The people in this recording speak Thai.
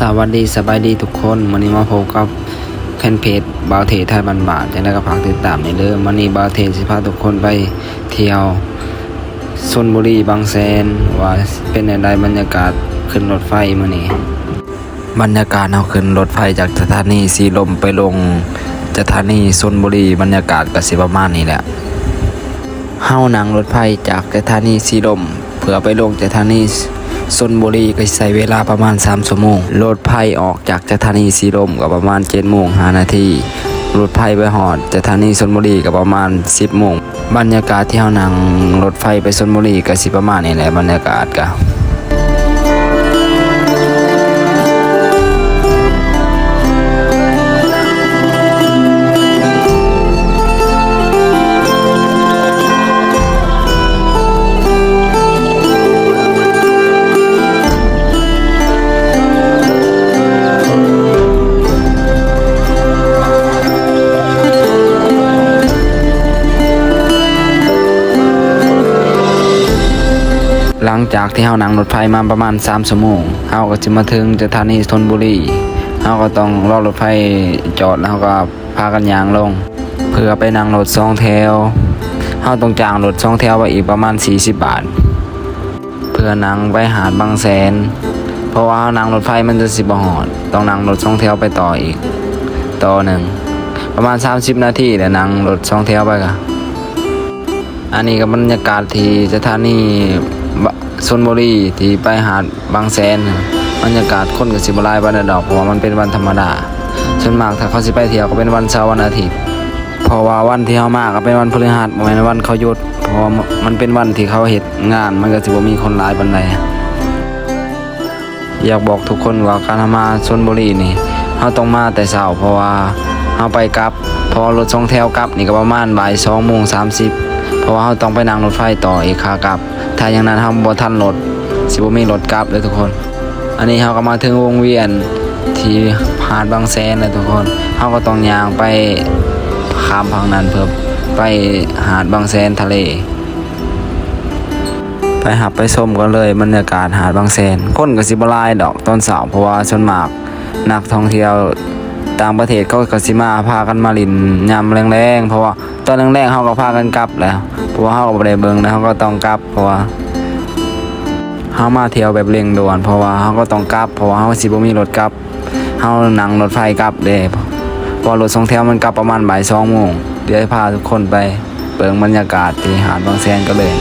สวัสดีสบายดีทุกคนวันนี้มาพบกับแฟนเพจบาวเทไทยบันบาทจะได้ก็ฝากติดตามในเด้อวันนี้บาวเทสิพาทุกคนไปเที่ยวชนบุรีบางแสนว่าเป็นในใดบรรยากาศขึ้นรถไฟมื้อนี้บรรยากาศเอาขึ้นรถไฟจากสถานีสีลมไปลงสถานีชนบุรีบรรยากาศกสิประมาณนี้แหละเฮานั่งรถไฟจากสถานีสีลมเพื่อไปลงสถานี ชนบุรีก็ใช้เวลาประมาณ 3 ชั่วโมง รถไฟออกจากสถานีสีลมก็ประมาณ7โมง5นาทีรถไฟไปหอดสถานีชนบุรีก็ประมาณ 10โมงบรรยากาศที่เฮานั่งรถไฟไปชนบุรีก็สิประมาณนี้แหละบรรยากาศก็ หลังจากที่เฮานั่งรถไฟมาประมาณ3ชั่วโมงเฮาก็จะมาถึงสถานีธนบุรีเฮาก็ต้องรอรถไฟจอดแล้วก็พากันยางลง เพื่อไปนั่งรถสองแถวเฮาต้องจ้างรถสองแถวไปอีกประมาณ 40 บาท เพื่อนั่งไปหาดบางแสน เพราะว่าเฮานั่งรถไฟมันจะสิบ่ฮอดต้องนั่งรถสองแถวไปต่ออีก ต่อหนึ่งประมาณ 30 นาทีแล้วนั่งรถสองแถวไปก็อันนี้ก็บรรยากาศที่สถานี ชนบุรีที่ไปหาดบางแสนบรรยากาศคนกับสิบลายวันดอกเพราะว่ามันเป็นวันธรรมดาส่วนมากถ้าเขาสิไปเที่ยวก็เป็นวันเสาร์วันอาทิตย์เพราะว่าวันที่เขามาก็เป็นวันพฤหัสบ่แม่นวันเขาหยุดเพราะมันเป็นวันที่เขาเฮ็ดงาน มันก็สิบ่มีคนหลายปานใดอยากบอกทุกคนว่าการมาชนบุรีนี่เขาต้องมาแต่เช้าเพราะว่าเขาไปกลับพอรถสองแถวกลับนี่ก็ประมาณบ่าย2โมง30 เพราะว่าเราต้องไปนั่งรถไฟต่ออีกขากลับ ถ้าอย่างนั้นเราบ่ทันรถสิบ่มีรถกลับเลยทุกคน อันนี้เราก็มาถึงวงเวียนที่หาดบางแสนเลยทุกคนเราก็ต้องย่างไปข้ามฝั่งนั้นเพื่อไปหาดบางแสนทะเล ไปหับไปชมกันเลยบรรยากาศหาดบางแสนคนก็สิบลายดอกตอนเสาร์เพราะว่าส่วนมากนักท่องเที่ยว ต่างประเทศเขาก็สิมาพากันมาลินยามแรงๆเพราะว่าตอนแรงๆเขาก็พากันกลับแล้วเพราะว่าเขาก็บ่ได้เบิ่งแล้วเขาก็ต้องกลับ เพราะว่าเขามาเที่ยวแบบเร่งด่วนเพราะว่าเขาก็ต้องกลับ เพราะว่าเขาสิบ่มีรถกลับเขานั่งรถไฟกลับเด้เพอรถสองแถวมันกลับประมาณบ่าย2โมงเดี๋ยวพาทุกคนไปเบิ่งบรรยากาศที่หาดบางแสนกันเลย